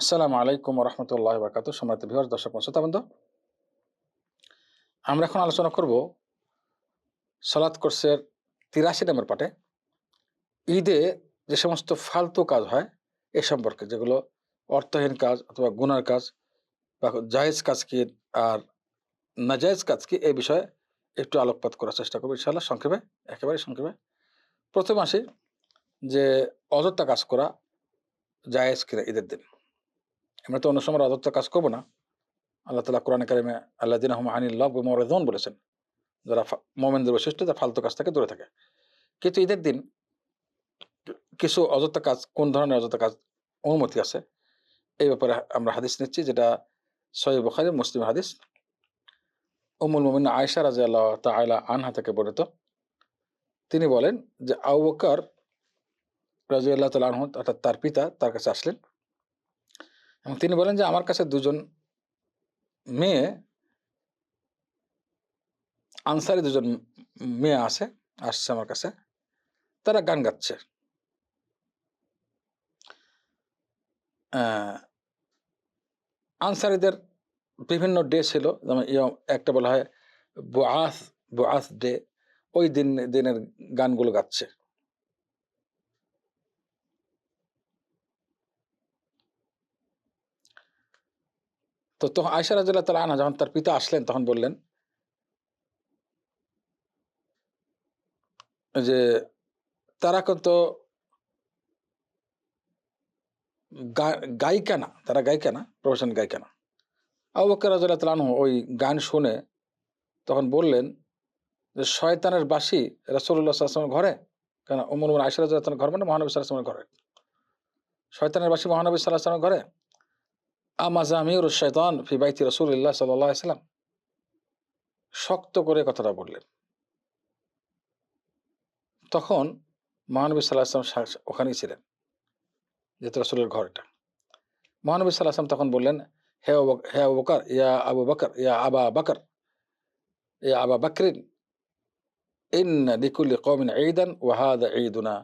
আসসালামু আলাইকুম রহমতুল্লাহ বরকাত সম্মানিত ভিউয়ার্স দর্শক শ্রোতাবৃন্দ আমরা এখন আলোচনা করব সালাত কোর্সের তিরাশি নম্বর পাটে ঈদে যে সমস্ত ফালতু কাজ হয় এ সম্পর্কে, যেগুলো অর্থহীন কাজ অথবা গুনার কাজ বা জায়েজ কাজ কি আর নাজায়েজ কাজ কি এই বিষয়ে একটু আলোকপাত করার চেষ্টা করব ইনশাআল্লাহ। সংক্ষেপে, একেবারে সংক্ষেপে। প্রথম আসি যে অযথা কাজ করা জায়েজ কিনা ঈদের দিন। আমরা তো অন্য সময় অযথা কাজ করব না। আল্লাহ তালা কোরআন কারিমে আল্লাহ দিন আহম আনিল্লাহ মরদন বলেছেন, যারা মোমেনদের বৈশিষ্ট্য যা ফালতু কাজ থেকে দূরে থাকে। কিন্তু ঈদের দিন কিছু অযথা কাজ, কোন ধরনের অযথা কাজ অনুমতি আছে? এই ব্যাপারে আমরা হাদিস নিচ্ছি, যেটা সহি বখারি মুসলিম হাদিস। উমুল মোমিন আয়সা রাজা আল্লাহ তাআলা আনহা থেকে বর্ণিত। তিনি বলেন যে আবু বকর রাজি আল্লাহ তালা আনহু অর্থাৎ তার পিতা তার কাছে আসলেন। এবং তিনি বলেন যে, আমার কাছে দুজন মেয়ে, আনসারি দুজন মেয়ে আছে, আসছে আমার কাছে। তারা গান গাচ্ছে। আনসারিদের বিভিন্ন ডে ছিল, যেমন একটা বলা হয় বুআস বুআস ডে। ওই দিন, দিনের গানগুলো গাচ্ছে। তো তখন আয়সা রাজুল্লাহ তালা আনা যখন তার পিতা আসলেন, তখন বললেন, যে তারা কত গায়িকা না তারা গায়িকা না প্রফেশন গায়িকা না আবু বকর রাজুল্লাহ তালা আনহু ওই গান শুনে তখন বললেন যে, শয়তানের বাসি রাসুল্লাহ সাল্লামের ঘরে? কেন উমর আয়সা রাজুল্লাহ ঘর মানে মহানবী সাল্লামের ঘরে। শয়তানের বাসি মহানবী সাল্লাহামের ঘরে? আমাজামির শৈতান ফি বাইতি রসুল্লাহ সাল্লাম। শক্ত করে কথাটা বললেন। তখন মহানবী সাল্লাহ ওখানেই ছিলেন, যেহেতু রসুলের ঘর এটা। মহানবী সাল্লাহ তখন বললেন, হে হে আবু বকর, ইয়া আবু বকর, ইয়া আবা বকর, ইয়া আবা বকরিন ইন লিকুল্লি কওমিন ঈদান ওয়া হাদা ঈদুনা।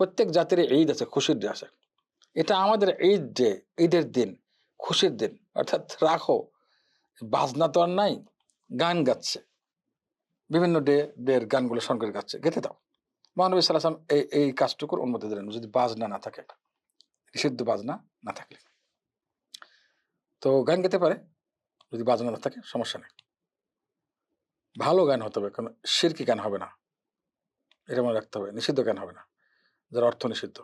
প্রত্যেক জাতির ঈদ আছে, খুশির আছে। এটা আমাদের ঈদ ডে ঈদের দিন, খুশির দিন। অর্থাৎ রাখো, বাজনা তো আর নাই, গান গাচ্ছে। বিভিন্ন ডে, ডের গানগুলো করে গাচ্ছে গেতে দাও। মহানবী সাল্লাম এই এই কাজটুকুর অনুমতি দিলেন, যদি বাজনা না থাকে নিষিদ্ধ বাজনা না থাকলে। তো গান গেতে পারে, যদি বাজনা না থাকে, সমস্যা নেই। ভালো গান হতে হবে, কোনো শিরকি গান হবে না। এটা মনে রাখতে হবে, নিষিদ্ধ গান হবে না, যার অর্থ নিষিদ্ধ।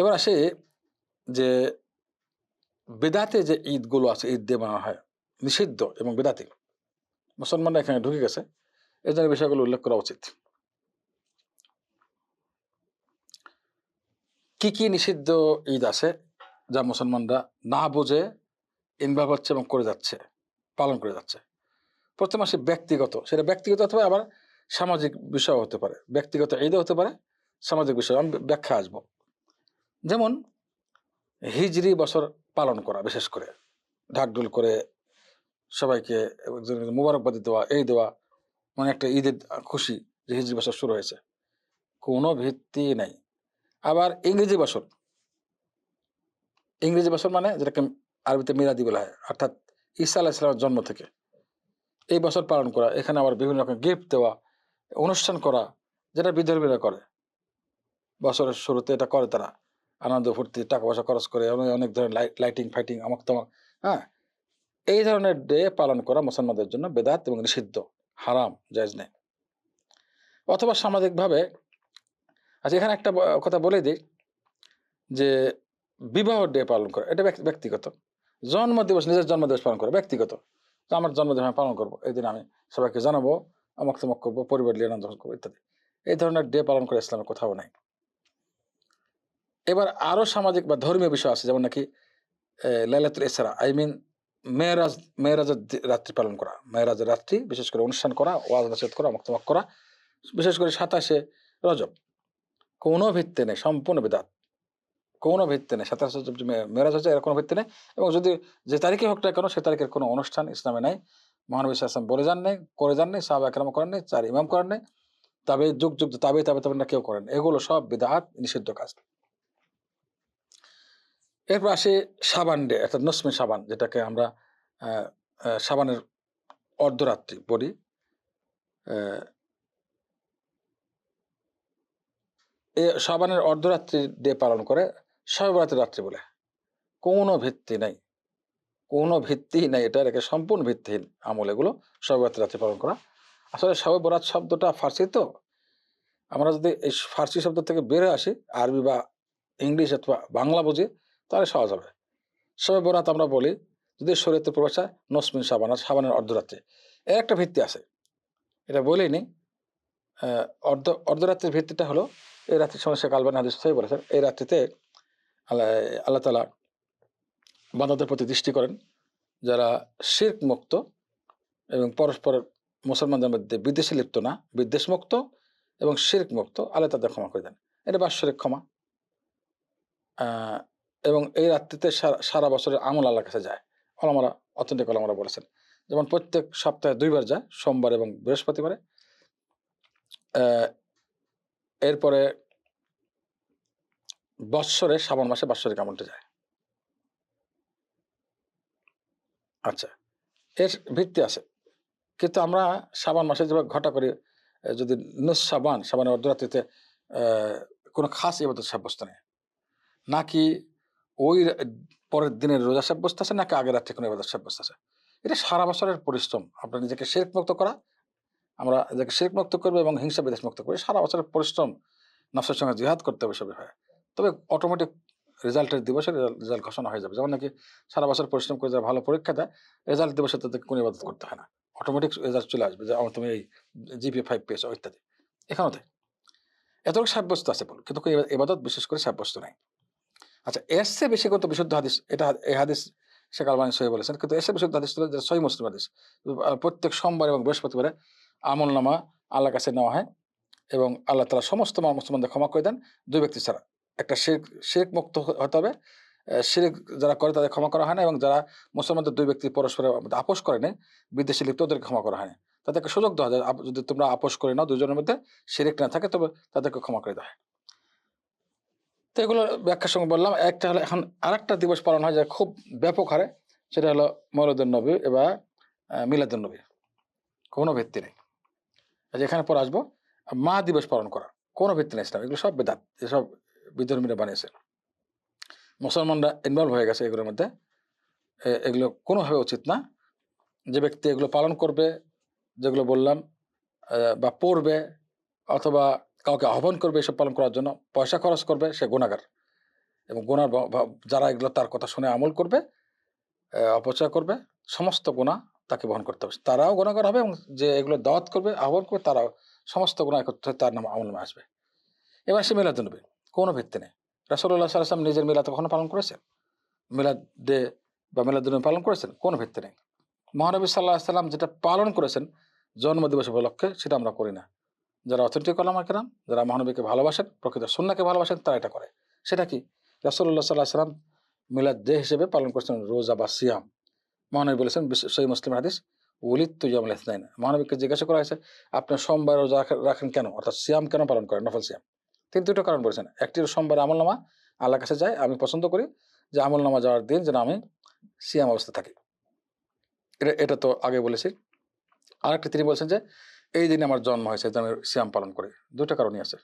এবার আসে যে বেদাতে যে ঈদগুলো আছে, ঈদ দিয়ে বানানো হয়, নিষিদ্ধ এবং বেদাতি। মুসলমানরা এখানে ঢুকে গেছে। এই ধরনের বিষয়গুলো উল্লেখ করা উচিত। কি কি নিষিদ্ধ ঈদ আছে যা মুসলমানরা না বুঝে, ইনভলভ হচ্ছে এবং করে যাচ্ছে, পালন করে যাচ্ছে? প্রথম আসে ব্যক্তিগত। সেটা ব্যক্তিগত অথবা আবার সামাজিক বিষয় হতে পারে। ব্যক্তিগত ঈদও হতে পারে, সামাজিক বিষয়। আমি ব্যাখ্যা আসব। যেমন হিজরি বছর পালন করা, বিশেষ করে ঢাকঢোল করে সবাইকে একজনকে মুবারকবাদি দেওয়া, এই দেওয়া মানে একটা ঈদের খুশি যে হিজরি বছর শুরু হয়েছে। কোনো ভিত্তি নাই। আবার ইংরেজি বছর। ইংরেজি বছর মানে যেটাকে আরবিতে মিলাদি বলা হয়, অর্থাৎ ঈসা আলাহ ইসলামের জন্ম থেকে। এই বছর পালন করা, এখানে আবার বিভিন্ন রকম গিফট দেওয়া, অনুষ্ঠান করা, যেটা বিধর্মীরা করে। বছরের শুরুতে এটা করে তারা। আনন্দ ফুর্তি টাকা পয়সা খরচ করে অনেক ধরনের লাইটিং ফাইটিং আমক তমক হ্যাঁ? এই ধরনের ডে পালন করা মুসলমানদের জন্য বেদাত এবং নিষিদ্ধ, হারাম, জায়জ নেই। অথবা সামাজিকভাবে আচ্ছা এখানে একটা কথা বলে দিই যে বিবাহ ডে পালন করা, এটা ব্যক্তিগত। জন্মদিবস, নিজের জন্মদিবস পালন করা, ব্যক্তিগত। তো আমার জন্মদিন আমি পালন করব, এই দিন আমি সবাইকে জানাব আমাকে তমক করব, পরিবার নিয়ে আনন্দ করব, ইত্যাদি। এই ধরনের ডে পালন করে ইসলামের কোথাও নাই। এবার আরও সামাজিক বা ধর্মীয় বিষয় আছে, যেমন নাকি লাইলাতুল ইসরা, আই মিন মেয়েরাজ, মেয়েরাজের রাত্রি পালন করা, মেয়েরাজের রাত্রি, বিশেষ করে অনুষ্ঠান করা, ওয়াজ নসিহত করা মুক্তমক করা, বিশেষ করে সাতাশে রজব। কোনো ভিত্তি নেই, সম্পূর্ণ বিদাত। কোনো ভিত্তি নেই, সাতাশে রজব যে মেয়েরাজ হচ্ছে এর কোনো ভিত্তি নেই। এবং যদি যে তারিখে হোক না কেন, সে তারিখের কোনো অনুষ্ঠান ইসলামে নাই। মহানবী আসলাম বলে যান নেই, করে যান নেই, সাহাবা একরাম করেন নেই, চার ইমাম করেন নেই। তবে, যুগ যুগ, তাবে, তবে তবে না কেউ করেন। এগুলো সব বিদাত, নিষিদ্ধ কাজ। এরপর আসে সাবান ডে, অর্থাৎ নসমি সাবান, যেটাকে আমরা সাবানের অর্ধরাত্রি বলি। এ, সাবানের অর্ধরাত্রি ডে পালন করে সর্বরাত্রি রাত্রি বলে। কোনো ভিত্তি নাই। কোনো ভিত্তি নাই এটা, এটাকে সম্পূর্ণ ভিত্তিহীন আমল এগুলো, সর্বরাত্রি রাত্রি পালন করা। আসলে সবে বরাত শব্দটা ফার্সি তো। আমরা যদি এই ফার্সি শব্দ থেকে বের হয়ে আসি, আরবি বা ইংলিশ অথবা বাংলা বুঝি তাহলে সহজ হবে। সবে বরাত আমরা বলি যদি শরীয়তে প্রবেশ হয় নসমিন সাবান আর সাবানের অর্ধরাত্রি। এর একটা ভিত্তি আছে। এটা আহ, অর্ধ অর্ধরাত্রির ভিত্তিটা হলো এই রাত্রির সময় শেখ আলবান হাদিস সাহেব বলেছেন এই রাত্রিতে আল্লাহ আল্লাহ তালা বান্দাদের প্রতি দৃষ্টি করেন যারা শির্ক মুক্ত এবং পরস্পর মুসলমানদের মধ্যে বিদেশে লিপ্ত না বিদ্বেষ মুক্ত এবং শির্ক মুক্ত আল্লাহ তাদের ক্ষমা করে দেন। এটা বাৎসরিক ক্ষমা। এবং এই রাত্রিতে সারা- বছরের আমল আল্লাহর কাছে যায়। অলমারা অথেন্টিক অলমারা বলেছেন। যেমন প্রত্যেক সপ্তাহে দুইবার যায়, সোমবার এবং বৃহস্পতিবারে। এরপরে বৎসরে, শ্রাবণ মাসে বাৎসরিক আমলটা যায়। আচ্ছা এর ভিত্তি আছে। কিন্তু আমরা সাবান মাসে যেভাবে ঘটা করি যদি নুস সাবান অর্ধরাত্রিতে কোনো খাস ইবাদত সাব্যস্ত নেই। নাকি ওই পরের দিনের রোজা সাব্যস্ত আছে নাকি আগের রাত্রে কোনো ইবাদত সাব্যস্ত আছে? এটা সারা বছরের পরিশ্রম। আপনার নিজেকে শেখ মুক্ত করা, আমরা নিজেকে শেখ মুক্ত করব এবং হিংসা বিদেশ মুক্ত করব সারা বছরের পরিশ্রম নফসের সঙ্গে জিহাদ করতে হবে সবই হয় তবে অটোমেটিক রেজাল্টের দিবসে রেজাল্ট ঘোষণা হয়ে যাবে। যেমন নাকি সারা বছর পরিশ্রম করে যারা ভালো পরীক্ষা দেয়, রেজাল্ট দিবসে তাদেরকে কোনো ইবাদত করতে হয় না। অটোমেটিক রেজাল্ট চলে আসবে যে, আমার তুমি এই জিপি ফাইভ পেয়েছ, ইত্যাদি। এখানেও তাই। এতটুকু সাব্যস্ত আছে বল কিন্তু এবাদত বিশেষ করে সাব্যস্ত নাই। আচ্ছা চেয়ে বেশি কত বিশুদ্ধ হাদিস? এটা এই হাদিস শেখ আলবানী সহি বলেছেন। কিন্তু এসে বিশুদ্ধ হাদিস ছিল যে সহি মুসলিম হাদিস। প্রত্যেক সোমবার এবং বৃহস্পতিবারে আমল নামা আল্লাহর কাছে নেওয়া হয় এবং আল্লাহ তালা সমস্ত মুসলমানদের ক্ষমা করে দেন দুই ব্যক্তি ছাড়া। একটা শেখ শেখ মুক্ত হতে হবে। শিরিক যারা করে তাদের ক্ষমা করা হয় না এবং যারা মুসলমানদের দুই ব্যক্তি পরস্পরের আপোষ করে নেই, বিদেশি লিপ্ত ওদেরকে ক্ষমা করা হয় না। তাদেরকে সুযোগ দেওয়া যায়। যদি তোমরা আপোষ করে নাও দুজনের মধ্যে শিরিক না থাকে, তবে তাদেরকে ক্ষমা করে দেওয়া হয়। তো এগুলো ব্যাখ্যার সঙ্গে বললাম। একটা হলো এখন আরেকটা দিবস পালন হয় যা খুব ব্যাপক হারে, সেটা হলো মৌলুদ্দিন নবী এবার মিলাদুল নবী। কোনো ভিত্তি নেই। আজ এখানে পর আসব। মা দিবস পালন করা, কোনো ভিত্তি নেই ইসলাম। এগুলো সব বেদাত, এসব বিধর্মীরা বানিয়েছে মুসলমানরা ইনভলভ হয়ে গেছে এগুলোর মধ্যে। এগুলো কোনোভাবে উচিত না। যে ব্যক্তি এগুলো পালন করবে, যেগুলো বললাম বা পড়বে, অথবা কাউকে আহ্বান করবে এসব পালন করার জন্য, পয়সা খরচ করবে, সে গুণাগার। এবং গুণার যারা এগুলো তার কথা শুনে আমল করবে অপচয় করবে, সমস্ত গুণা তাকে বহন করতে হবে। তারাও গুণাগার হবে এবং যে এগুলো দাওয়াত করবে, আহ্বান করবে, তারাও সমস্ত গুণা একত্রে তার নাম আমল নামে আসবে। এবার সে মিলাদ নবী কোনো ভিত্তি নেই। রাসুল্লাহ সাল্লাম নিজের মিলাদ কখনো পালন করেছেন? মিলাদ বা মিলাদ নবী পালন করেছেন? কোনো ভিত্তি নেই। মহানবী সাল্লাহ সাল্লাম যেটা পালন করেছেন জন্মদিবস উপলক্ষে, সেটা আমরা করি না। যারা অথেন্টিক কলামা কেরাম, যারা মহানবীকে ভালোবাসেন, প্রকৃত সন্নাকে ভালোবাসেন, তারা এটা করে। সেটা কি? রাসুল্লাহ সাল্লাহ সাল্লাম মিলাদ ডে হিসেবে পালন করেছেন রোজা বা সিয়াম। মহানবী বলেছেন সহি মুসলিম হাদিস উলিত তুজামুল ইসনাইন মহানবীকে জিজ্ঞাসা করা হয়েছে, আপনি সোমবার রোজা রাখেন- কেন? অর্থাৎ সিয়াম কেন পালন করেন? নফল সিয়াম। তিনি দুটো কারণ বলেছেন। একটি সোমবার আমল নামা আল্লাহর কাছে যায় আমি পছন্দ করি যে আমল নামা যাওয়ার দিন যেন আমি সিয়াম অবস্থা থাকি। এটা এটা তো আগে বলেছি। আরেকটি তিনি বলছেন যে এই দিনে আমার জন্ম হয়েছে যে আমি সিয়াম পালন করি। দুটো কারণই আছে।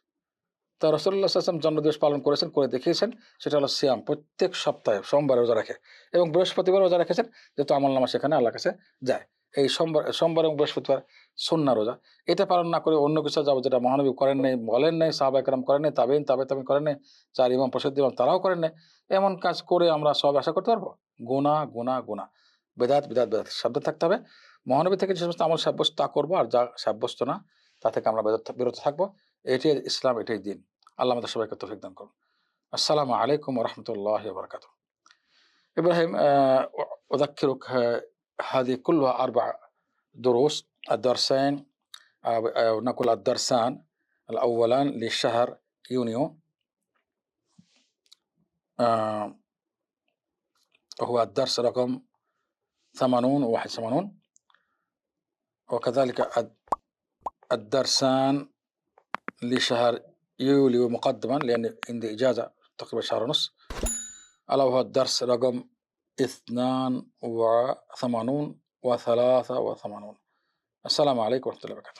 তা রসল্লা আসলাম জন্মদিবস পালন করেছেন, করে দেখিয়েছেন, সেটা হলো সিয়াম। প্রত্যেক সপ্তাহে, সোমবার রোজা রাখে এবং বৃহস্পতিবার রোজা রেখেছেন, যেহেতু আমল নামা সেখানে আল্লাহ কাছে যায়। এই সোমবার সোমবার এবং বৃহস্পতিবার সন্না রোজা। এটা পালন না করে অন্য কিছু যাব যেটা মহানবী করেন নাই, বলেন নাই সাহাবা একরাম করেন নাই তাবেইন তাবে তাবে করেন নাই, চার ইমাম প্রসাদ ইমাম, তারাও করেন নাই। এমন কাজ করে আমরা সব আশা করতে পারব? গোনা গোনা গোনা বেদাত বেদাত বেদাত। শব্দ থাকতে হবে। মহানবী থেকে যে সমস্ত আমল সাব্যস্ত তা করবো আর যা সাব্যস্ত না তা থেকে আমরা বেরোতে বিরত থাকবো এটাই ইসলাম এটাই দিন আল্লাহ আমাদের সবাইকে তৌফিক দান করুন আসসালামু আলাইকুম রহমতুল্লাহ বরকাত إبراهيم آه، أذكرك آه، هذه كلها أربع دروس الدرسين أو أو نقول الدرسان الأولان لشهر يونيو آه، وهو الدرس رقم ثمانون وواحد ثمانون وكذلك الد- الدرسان لشهر يوليو مقدما لأن عندي إجازة تقريبا شهر ونص. ألا وهو الدرس رقم اثنان وثمانون وثلاثة وثمانون. السلام عليكم ورحمة الله وبركاته.